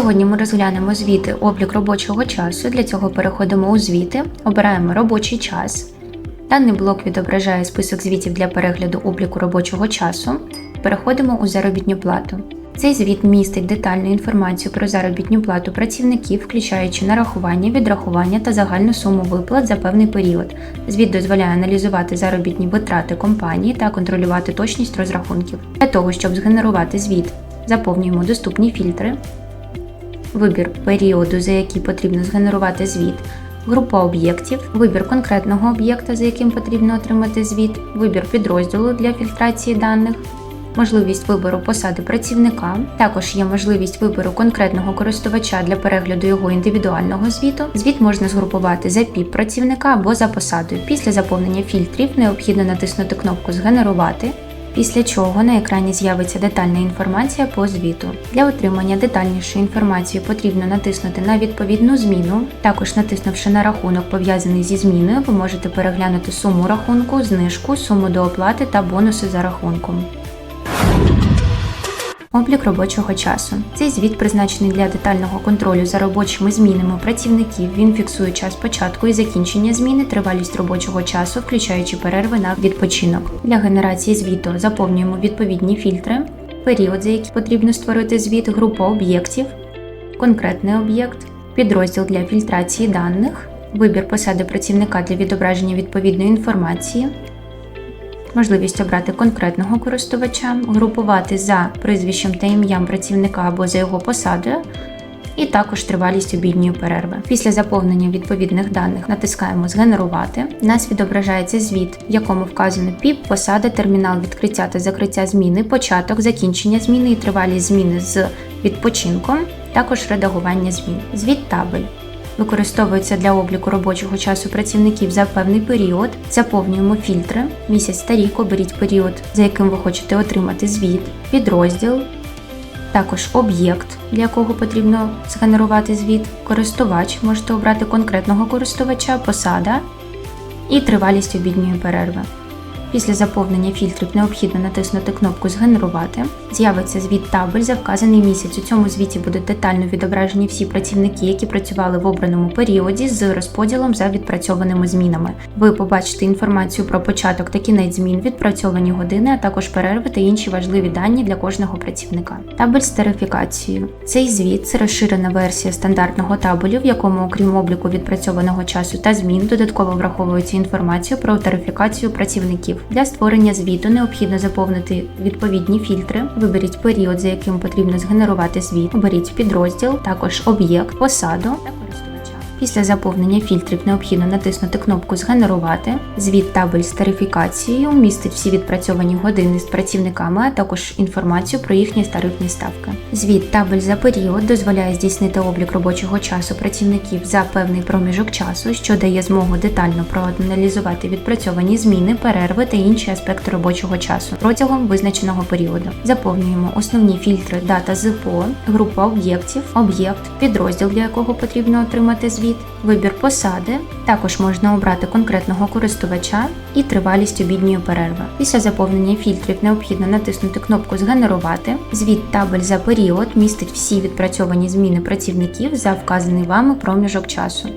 Сьогодні ми розглянемо звіти облік робочого часу. Для цього переходимо у звіти, обираємо робочий час. Даний блок відображає список звітів для перегляду обліку робочого часу. Переходимо у заробітню плату. Цей звіт містить детальну інформацію про заробітну плату працівників, включаючи нарахування, відрахування та загальну суму виплат за певний період. Звіт дозволяє аналізувати заробітні витрати компанії та контролювати точність розрахунків. Для того, щоб згенерувати звіт, заповнюємо доступні фільтри, вибір періоду, за який потрібно згенерувати звіт, група об'єктів, вибір конкретного об'єкта, за яким потрібно отримати звіт, вибір підрозділу для фільтрації даних. Можливість вибору посади працівника, також є можливість вибору конкретного користувача для перегляду його індивідуального звіту. Звіт можна згрупувати за піп працівника або за посадою. Після заповнення фільтрів необхідно натиснути кнопку Згенерувати, після чого на екрані з'явиться детальна інформація по звіту. Для отримання детальнішої інформації потрібно натиснути на відповідну зміну. Також натиснувши на рахунок, пов'язаний зі зміною, ви можете переглянути суму рахунку, знижку, суму до оплати та бонуси за рахунком. Облік робочого часу. Цей звіт призначений для детального контролю за робочими змінами працівників. Він фіксує час початку і закінчення зміни, тривалість робочого часу, включаючи перерви на відпочинок. Для генерації звіту заповнюємо відповідні фільтри, період, за який потрібно створити звіт, група об'єктів, конкретний об'єкт, підрозділ для фільтрації даних, вибір посади працівника для відображення відповідної інформації, можливість обрати конкретного користувача, групувати за прізвищем та ім'ям працівника або за його посадою, і також тривалість обідньої перерви. Після заповнення відповідних даних натискаємо Згенерувати. Нас відображається звіт, в якому вказано ПІП, посада, термінал відкриття та закриття зміни, початок, закінчення зміни і тривалість зміни з відпочинком, також редагування змін. Звіт табель використовується для обліку робочого часу працівників за певний період. Заповнюємо фільтри. Місяць та рік оберіть період, за яким ви хочете отримати звіт, підрозділ, також об'єкт, для якого потрібно згенерувати звіт, користувач, можете обрати конкретного користувача, посада і тривалість обідньої перерви. Після заповнення фільтрів необхідно натиснути кнопку Згенерувати. З'явиться звіт табель за вказаний місяць. У цьому звіті будуть детально відображені всі працівники, які працювали в обраному періоді з розподілом за відпрацьованими змінами. Ви побачите інформацію про початок та кінець змін, відпрацьовані години, а також перерви та інші важливі дані для кожного працівника. Табель з тарифікацією. Цей звіт це розширена версія стандартного табелю, в якому, окрім обліку відпрацьованого часу та змін, додатково враховується інформацію про тарифікацію працівників. Для створення звіту необхідно заповнити відповідні фільтри. Виберіть період, за яким потрібно згенерувати звіт, оберіть підрозділ, також об'єкт, посаду. Після заповнення фільтрів необхідно натиснути кнопку Згенерувати. Звіт табель з тарифікацією містить всі відпрацьовані години з працівниками, а також інформацію про їхні тарифні ставки. Звіт табель за період дозволяє здійснити облік робочого часу працівників за певний проміжок часу, що дає змогу детально проаналізувати відпрацьовані зміни, перерви та інші аспекти робочого часу протягом визначеного періоду. Заповнюємо основні фільтри дата ЗПО, група об'єктів, об'єкт, підрозділ, для якого потрібно отримати звіт, вибір посади. Також можна обрати конкретного користувача і тривалість обідньої перерви. Після заповнення фільтрів необхідно натиснути кнопку Згенерувати. Звіт табель за період містить всі відпрацьовані зміни працівників за вказаний вами проміжок часу.